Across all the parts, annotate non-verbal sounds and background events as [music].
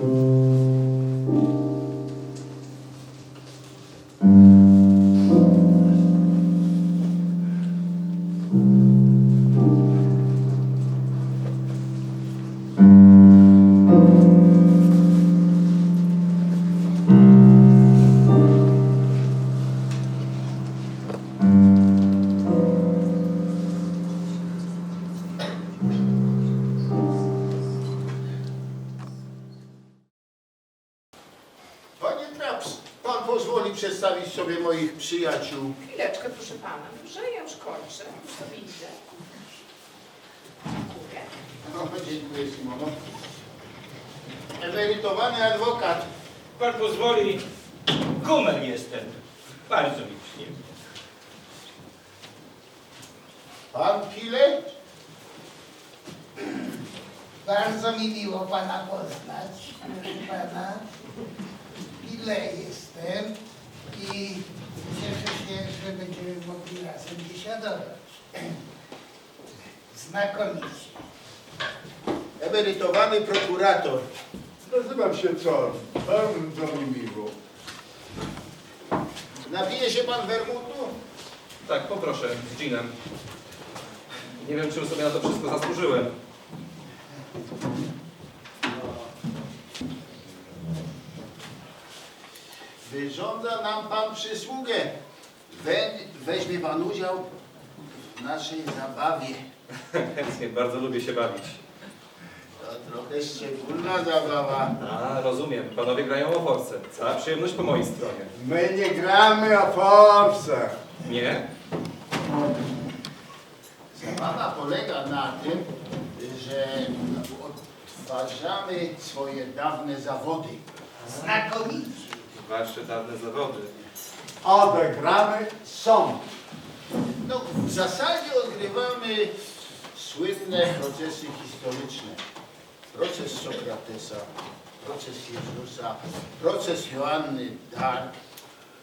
Panie przedstawić sobie moich przyjaciół. Chwileczkę, proszę pana. Dobrze, ja już kończę. Już to widzę. Dziękuję. No, dziękuję Simono. Emerytowany adwokat. Pan pozwoli, gumer jestem. Bardzo mi przyjemnie. Pan Pile? Bardzo mi miło Pana poznać, proszę Pana. Ile jestem i cieszę się, że będziemy mogli razem biesiadować. Znakomicie. Emerytowany prokurator. Nazywam się Czor. Bardzo mi miło. Napije się pan wermutu? Tak, poproszę, z ginem. Nie wiem, czym sobie na to wszystko zasłużyłem. Wyrządza nam pan przysługę. We, weźmie pan udział w naszej zabawie. Chętnie, bardzo lubię się bawić. To trochę szczególna zabawa. A, rozumiem. Panowie grają o force. Cała przyjemność po mojej stronie. My nie gramy o forsę. Nie? Zabawa polega na tym, że odtwarzamy swoje dawne zawody. Znakomicie. Wasze dawne zawody. Odegramy sąd. No, w zasadzie odgrywamy słynne procesy historyczne. Proces Sokratesa, proces Jezusa, proces Joanny Dark,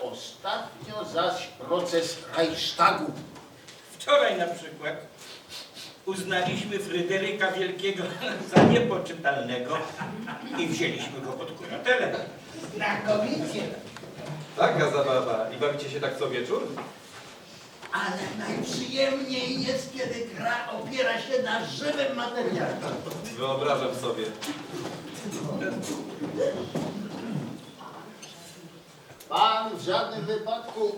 ostatnio zaś proces Reichstagu. Wczoraj na przykład uznaliśmy Fryderyka Wielkiego [laughs] za niepoczytalnego i wzięliśmy go pod kuratelę. Znakomicie. Taka zabawa. I bawicie się tak co wieczór? Ale najprzyjemniej jest, kiedy gra opiera się na żywym materiale. Wyobrażam sobie. Pan w żadnym wypadku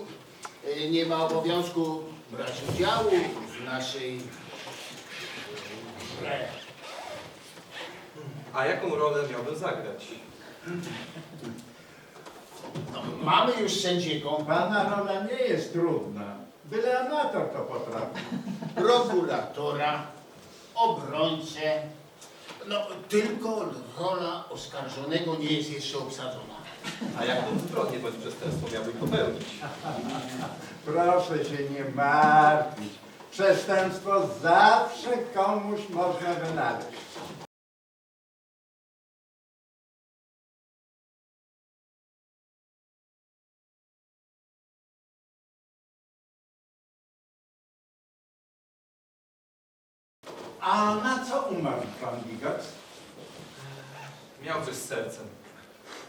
e, nie ma obowiązku brać udziału w naszej grze. A jaką rolę miałbym zagrać? No, mamy już sędziego, Pana rola nie jest trudna. Byle amator to potrafi. prokuratora, obrońcę. No, tylko rola oskarżonego nie jest jeszcze obsadzona. A jaką zbrodnię bądź przestępstwo miałbym popełnić? Proszę się nie martwić. Przestępstwo zawsze komuś można wynaleźć. A na co umarł pan Bigac? Miał coś z sercem.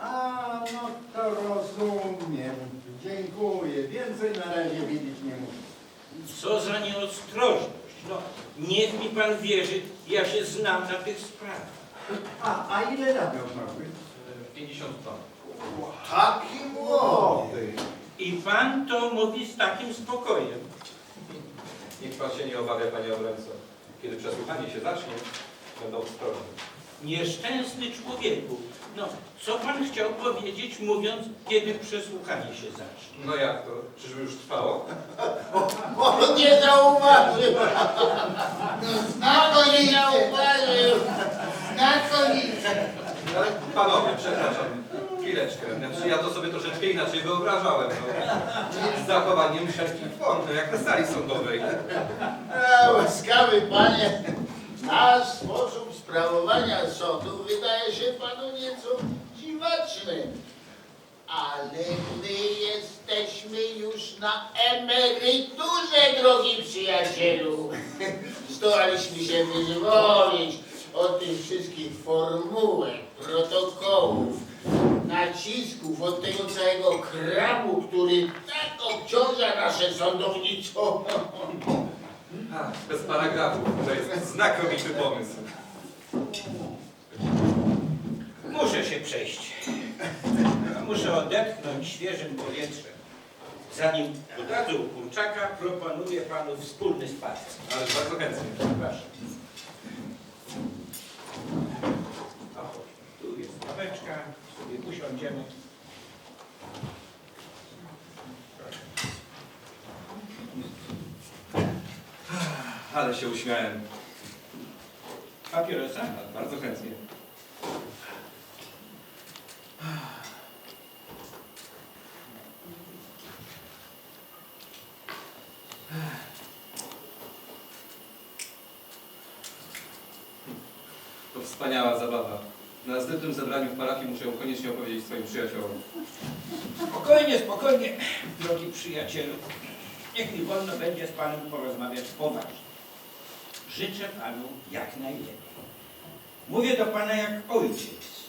A, no to rozumiem. Dziękuję. Więcej na razie wiedzieć nie muszę. Co za nieostrożność. No, niech mi pan wierzy, ja się znam na tych sprawach. A, a ile lat miał zmarły? 50 ton. Taki młody. Młody. I pan to mówi z takim spokojem. Niech pan się nie obawia, panie obrońco. Kiedy przesłuchanie się zacznie, będą ostrożni. Nieszczęsny człowieku. No, co pan chciał powiedzieć, mówiąc, kiedy przesłuchanie się zacznie? No jak to? Czyżby już trwało? O, nie zauważył! No Nie znakomicie. zauważył! Znakomicie. Ale panowie, przepraszam, chwileczkę. Znaczy, ja to sobie troszeczkę inaczej wyobrażałem. No. Z zachowaniem wszelkich form, no, jak na sali sądowej. A, łaskawy panie, nasz sposób sprawowania sądu wydaje się panu nieco dziwaczny. Ale my jesteśmy już na emeryturze, drogi przyjacielu. [laughs] Zdołaliśmy się wyzwolić, od tych wszystkich formułek, protokołów, nacisków, od tego całego krabu, który tak obciąża nasze sądownictwo. [laughs] A, bez paragrafów. To jest znakomity pomysł. Muszę się przejść. Muszę odetchnąć świeżym powietrzem. Zanim dodadzą kurczaka, proponuję panu wspólny spacer. Ale bardzo chętnie. Zapraszam. O, tu jest ławeczka, sobie usiądziemy. Ale się uśmiałem. Papierosa? Bardzo chętnie. To wspaniała zabawa. Na następnym muszę koniecznie opowiedzieć swoim przyjaciołom. Spokojnie, spokojnie, drogi przyjacielu. Niech mi wolno będzie z panem porozmawiać poważnie. Życzę panu jak najlepiej. Mówię do pana jak ojciec.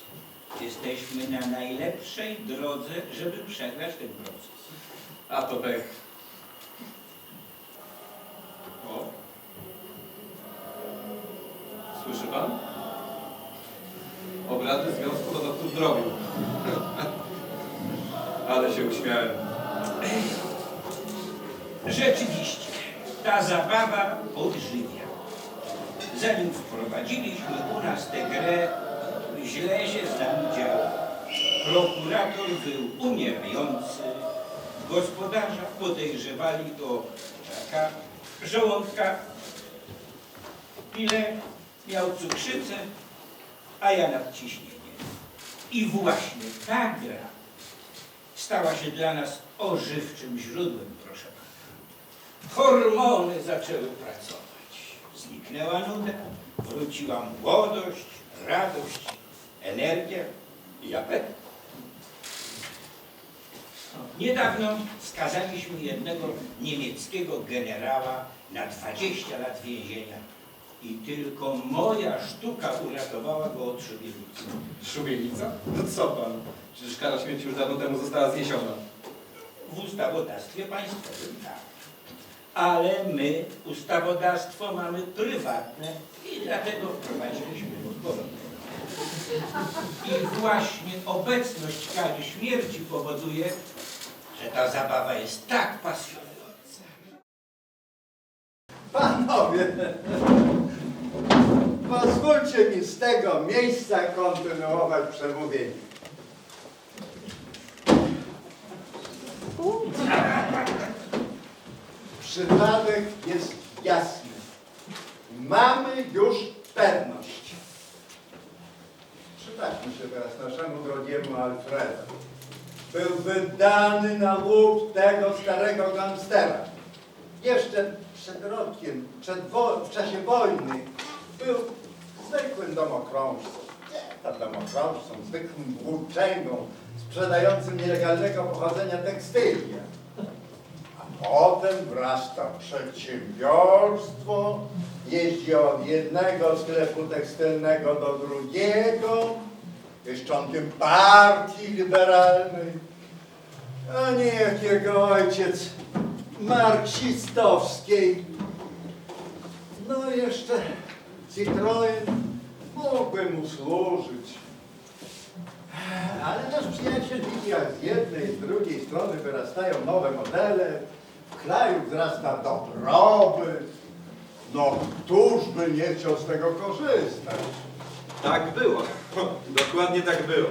Jesteśmy na najlepszej drodze, żeby przegrać ten proces. A to pech. O. Słyszy pan? Obrady Związku Drobiu. Ale się uśmiałem. Rzeczywiście, ta zabawa odżywia. Zanim wprowadziliśmy u nas tę grę, źle się z nami działo. Prokurator był umierający, gospodarza podejrzewali o raka żołądka, Pile miał cukrzycę, a ja nadciśnienie. I właśnie ta gra stała się dla nas ożywczym źródłem, proszę pana. Hormony zaczęły pracować. Zniknęła nuda, wróciła młodość, radość, energia i apetyt. Niedawno skazaliśmy jednego niemieckiego generała na 20 lat więzienia i tylko moja sztuka uratowała go od szubienicy. Szubienica? No co pan? Przecież kara śmierci już dawno temu została zniesiona. W ustawodawstwie państwowym tak. Ale my ustawodawstwo mamy prywatne i dlatego wprowadziliśmy porządek. I właśnie obecność kary śmierci powoduje, że ta zabawa jest tak pasjonująca. Panowie, pozwólcie mi z tego miejsca kontynuować przemówienie. Przypadek jest jasny. Mamy już pewność. Przypatrzmy się teraz naszemu drogiemu Alfredo. Był wydany na łup tego starego gangstera. Jeszcze przed rokiem, przed w czasie wojny, był zwykłym domokrążcą. Nie, to domokrążcą, zwykłym włóczęgą, sprzedającym nielegalnego pochodzenia tekstylia. A potem wrasta przedsiębiorstwo, jeździ od jednego sklepu tekstylnego do drugiego, jest członkiem partii liberalnej, a nie jak jego ojciec marksistowskiej. No jeszcze Citroen mógłby mu służyć. Ale nasz przyjaciel widzi, jak z jednej i z drugiej strony wyrastają nowe modele, w kraju wzrasta dobrobyt. No, któż by nie chciał z tego korzystać? Tak było. [laughs] Dokładnie tak było.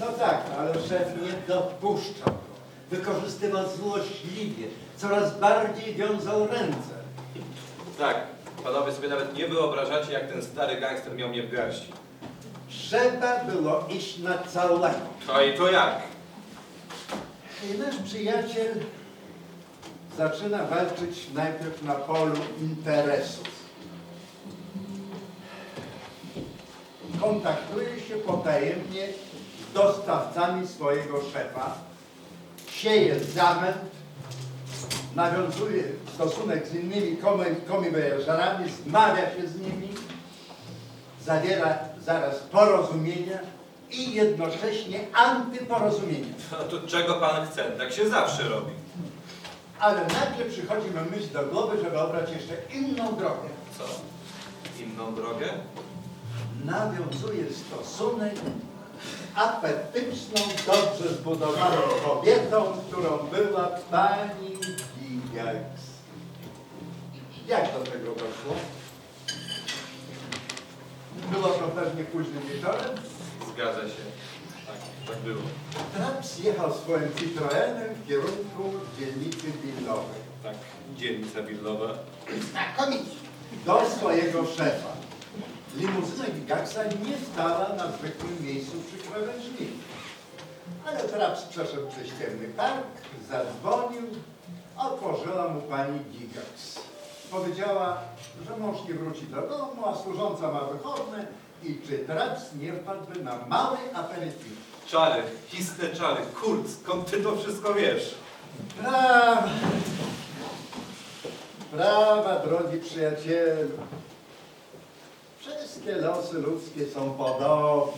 No tak, ale szef nie dopuszczał go. Wykorzystywał złośliwie, coraz bardziej wiązał ręce. Tak. Panowie sobie nawet nie wyobrażacie, jak ten stary gangster miał mnie w garści. Trzeba było iść na całego. No i to jak? I nasz przyjaciel zaczyna walczyć najpierw na polu interesów. Kontaktuje się potajemnie z dostawcami swojego szefa, sieje zamęt, nawiązuje stosunek z innymi komi- komiwojażerami, zmawia się z nimi zawiera zaraz porozumienia i jednocześnie antyporozumienia. No to czego pan chce? Tak się zawsze robi. Ale nagle przychodzi mi myśl do głowy, żeby obrać jeszcze inną drogę. Co? Inną drogę? Nawiązuje stosunek apetyczną, dobrze zbudowaną kobietą, którą była pani Gigaks. Jak do tego doszło? Było to pewnie późnym wieczorem. Zgadza się. Tak, tak było. Traps jechał swoim Citroenem w kierunku dzielnicy Willowej. Tak, dzielnica Willowa. Znakomicie. do swojego szefa. Limuzyna Gigaksa nie stała na zwykłym miejscu przy krawężniku. Ale Traps przeszedł przez ciemny park, zadzwonił, otworzyła mu pani Gigaks. Powiedziała, że mąż nie wróci do domu, a służąca ma wychodne i czy Traps nie wpadłby na mały aperitif. Czary, istne czary. Kurt, skąd ty to wszystko wiesz? Prawa, prawa, drogi przyjacielu. Wszystkie losy ludzkie są podobne.